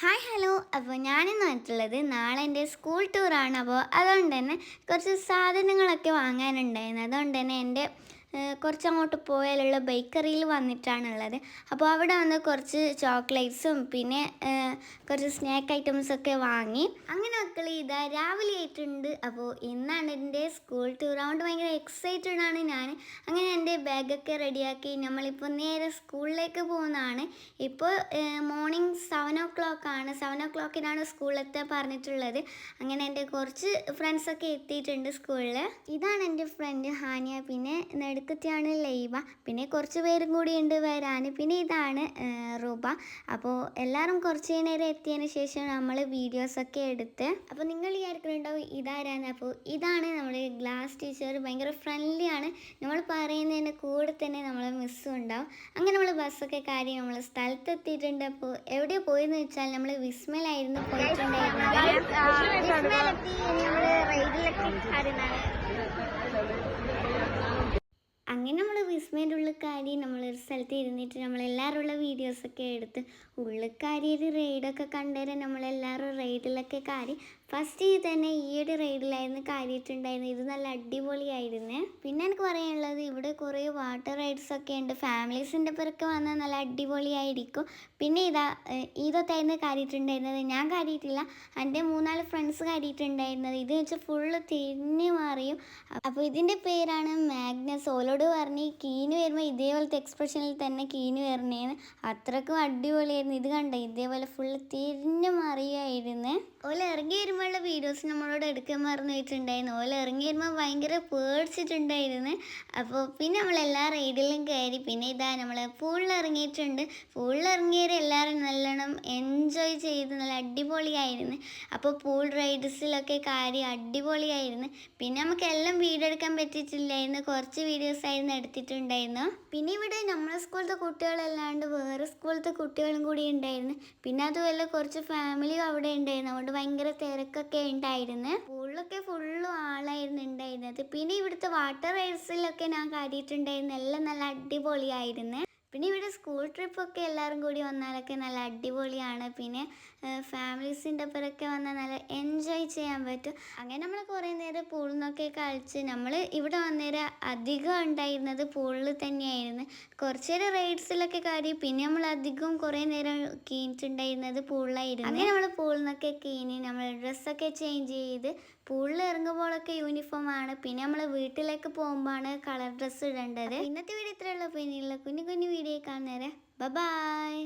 Hi hello അപ്പോൾ ഞാനിന്ന് വന്നിട്ടുള്ളത് നാളെ എന്റെ സ്കൂൾ ടൂറാണ് അപ്പോൾ അതുകൊണ്ട് തന്നെ കുറച്ച് സാധനങ്ങളൊക്കെ വാങ്ങാനുണ്ടായിരുന്നു. അതുകൊണ്ട് തന്നെ എന്റെ കുറച്ചങ്ങോട്ട് പോയാലുള്ള ബേക്കറിയിൽ വന്നിട്ടാണുള്ളത്. അപ്പോൾ അവിടെ വന്ന് കുറച്ച് ചോക്ലേറ്റ്സും പിന്നെ കുറച്ച് സ്നാക്ക് ഐറ്റംസൊക്കെ വാങ്ങി. അങ്ങനെ മക്കൾ ഇതാ രാവിലെ ആയിട്ടുണ്ട്. അപ്പോൾ ഇന്നാണ് എന്റെ സ്കൂൾ ടൂർ അതുകൊണ്ട് ഭയങ്കര എക്സൈറ്റഡ് ആണ് ഞാൻ ബാഗൊക്കെ റെഡിയാക്കി നമ്മളിപ്പോൾ നേരെ സ്കൂളിലേക്ക് പോകുന്നതാണ്. ഇപ്പോൾ മോർണിംഗ് സെവൻ ഒ ക്ലോക്ക് ആണ്. സെവൻ ഒ ക്ലോക്കിനാണ് സ്കൂളിലെത്താൻ പറഞ്ഞിട്ടുള്ളത്. അങ്ങനെ എന്റെ കുറച്ച് ഫ്രണ്ട്സൊക്കെ എത്തിയിട്ടുണ്ട് സ്കൂളിൽ ഇതാണ് എന്റെ ഫ്രണ്ട് ഹാനിയ പിന്നെ നെടുക്കത്തെയാണ് ലൈബ. പിന്നെ കുറച്ച് പേരും കൂടി ഉണ്ട് വരാൻ. പിന്നെ ഇതാണ് റൂബ. അപ്പോൾ എല്ലാവരും കുറച്ച് നേരം എത്തിയതിന് ശേഷം നമ്മൾ വീഡിയോസൊക്കെ എടുത്ത്. അപ്പോൾ നിങ്ങൾ വിചാരിക്കുന്നുണ്ടാവും ഇതാരാണ് അപ്പോൾ ഇതാണ് നമ്മുടെ ഗ്ലാസ് ടീച്ചർ ഭയങ്കര ഫ്രണ്ട്ലി ആണ്. നമ്മൾ പറയുന്നതിന് കൂടെ തന്നെ നമ്മളെ മിസ്സും ഉണ്ടാവും. അങ്ങനെ നമ്മൾ ബസ്സൊക്കെ കാര്യം നമ്മൾ സ്ഥലത്ത് എത്തിയിട്ടുണ്ട് അപ്പോൾ എവിടെ പോയെന്ന് വെച്ചാൽ നമ്മൾ വിസ്മയിലായിരുന്നു പോയിട്ടുണ്ടായിരുന്നത്. നമ്മൾ അങ്ങനെ നമ്മൾ വിസ്മയുടെ ഉള്ളിക്കാരി നമ്മളൊരു സ്ഥലത്ത് ഇരുന്നിട്ട് നമ്മളെല്ലാവരും ഉള്ള വീഡിയോസൊക്കെ എടുത്ത് ഉള്ളിക്കാരി ഒരു റൈഡൊക്കെ കണ്ടുവരാൻ നമ്മളെല്ലാവരും റൈഡിലൊക്കെ കാരി ഫസ്റ്റ് തന്നെ ഈ ഒരു റൈഡിലായിരുന്നു കാര്യമായിട്ടുണ്ടായിരുന്നത് ഇത് നല്ല അടിപൊളിയായിരുന്നു. പിന്നെ എനിക്ക് പറയാനുള്ളത് ഇവിടെ കുറേ വാട്ടർ റൈഡ്സ് ഒക്കെ ഉണ്ട്. ഫാമിലീസിന്റെ പേരൊക്കെ വന്നാൽ നല്ല അടിപൊളിയായിരിക്കും. പിന്നെ ഇതാ ഇതൊത്തായിരുന്നു കാര്യമായിട്ടുണ്ടായിരുന്നത് ഞാൻ കാര്യമായിട്ടില്ല എന്റെ മൂന്നാൽ ഫ്രണ്ട്സ് കാര്യമായിട്ടുണ്ടായിരുന്നത് ഇത് വെച്ചാൽ ഫുള്ള് തിരിഞ്ഞു മാറിയും. അപ്പോൾ ഇതിന്റെ പേരാണ് മാഗ്നസ് ഓലോട് പറഞ്ഞ് കീന് വരുമ്പോൾ ഇതേപോലത്തെ എക്സ്പ്രഷനിൽ തന്നെ കീന് വരണേന്ന്. അത്രക്കും അടിപൊളിയായിരുന്നു. ഇത് കണ്ടോ? ഇതേപോലെ ഫുള്ള് തിരിഞ്ഞു മാറിയായിരുന്നു. ഓല ഇറങ്ങി വരുമ്പോഴുള്ള വീഡിയോസ് നമ്മളോട് എടുക്കാൻ മറന്നു വെച്ചിട്ടുണ്ടായിരുന്നു ഓല ഇറങ്ങി വരുമ്പോൾ ഭയങ്കര പേടിച്ചിട്ടുണ്ടായിരുന്നു. അപ്പോൾ പിന്നെ നമ്മൾ എല്ലാ റൈഡിലും കയറി പിന്നെ ഇതാ നമ്മൾ പൂളിൽ ഇറങ്ങിയിട്ടുണ്ട്. പൂളിൽ ഇറങ്ങിയവർ എല്ലാവരും നല്ലോണം എൻജോയ് ചെയ്ത് നല്ല അടിപൊളിയായിരുന്നു. അപ്പോൾ പൂൾ റൈഡ്സിലൊക്കെ കാര്യം അടിപൊളിയായിരുന്നു. പിന്നെ നമുക്ക് എല്ലാം വീഡിയോ എടുക്കാൻ പറ്റിയിട്ടില്ലായിരുന്നു. കുറച്ച് വീഡിയോസ് ആയിരുന്നു എടുത്തിട്ടുണ്ടായിരുന്നു. പിന്നെ ഇവിടെ നമ്മളെ സ്കൂളിലത്തെ കുട്ടികളല്ലാണ്ട് വേറെ സ്കൂളിലത്തെ കുട്ടികളും കൂടി ഉണ്ടായിരുന്നു. പിന്നെ അതുപോലെ കുറച്ച് ഫാമിലിയും അവിടെ ഉണ്ടായിരുന്നു. അതുകൊണ്ട് ഭയങ്കര തിരക്കൊക്കെ ഉണ്ടായിരുന്നു. പൂളിലൊക്കെ ഫുള്ളും ആളായിരുന്നു ഉണ്ടായിരുന്നത്. പിന്നെ ഇവിടുത്തെ വാട്ടർ റൈഡ്സിലൊക്കെ ഞാൻ കാര്യമായിട്ടുണ്ടായിരുന്നു എല്ലാം നല്ല അടിപൊളിയായിരുന്നു. പിന്നെ ഇവിടെ സ്കൂൾ ട്രിപ്പൊക്കെ എല്ലാവരും കൂടി വന്നാലൊക്കെ നല്ല അടിപൊളിയാണ്. പിന്നെ ഫാമിലീസിന്റെ ഒപ്പരൊക്കെ വന്നാൽ നല്ല എൻജോയ് ചെയ്യാൻ പറ്റും. അങ്ങനെ നമ്മൾ കുറേ നേരം പൂളിൽ നിന്നൊക്കെ കളിച്ച്. നമ്മൾ ഇവിടെ വന്നേരം അധികം ഉണ്ടായിരുന്നത് പൂളിൽ തന്നെയായിരുന്നു. കുറച്ച് നേരം റൈഡ്സിലൊക്കെ കയറി പിന്നെ നമ്മൾ അധികം കുറേ നേരം കീണിച്ചിട്ടുണ്ടായിരുന്നത് പൂളിലായിരുന്നു അങ്ങനെ നമ്മൾ പൂളിൽ നിന്നൊക്കെ കീഞ്ഞ് നമ്മൾ ഡ്രസ്സൊക്കെ ചേഞ്ച് ചെയ്ത് പൂളിൽ ഇറങ്ങുമ്പോഴൊക്കെ യൂണിഫോം ആണ്. പിന്നെ നമ്മൾ വീട്ടിലേക്ക് പോകുമ്പോഴാണ് കളർ ഡ്രസ്സ് ഇടേണ്ടത്. ഇന്നത്തെ വീഡിയോ ഇത്രയുള്ള പിന്നെയുള്ള കുഞ്ഞു കുഞ്ഞു വീഡിയോ കാണുന്നേരം ബൈ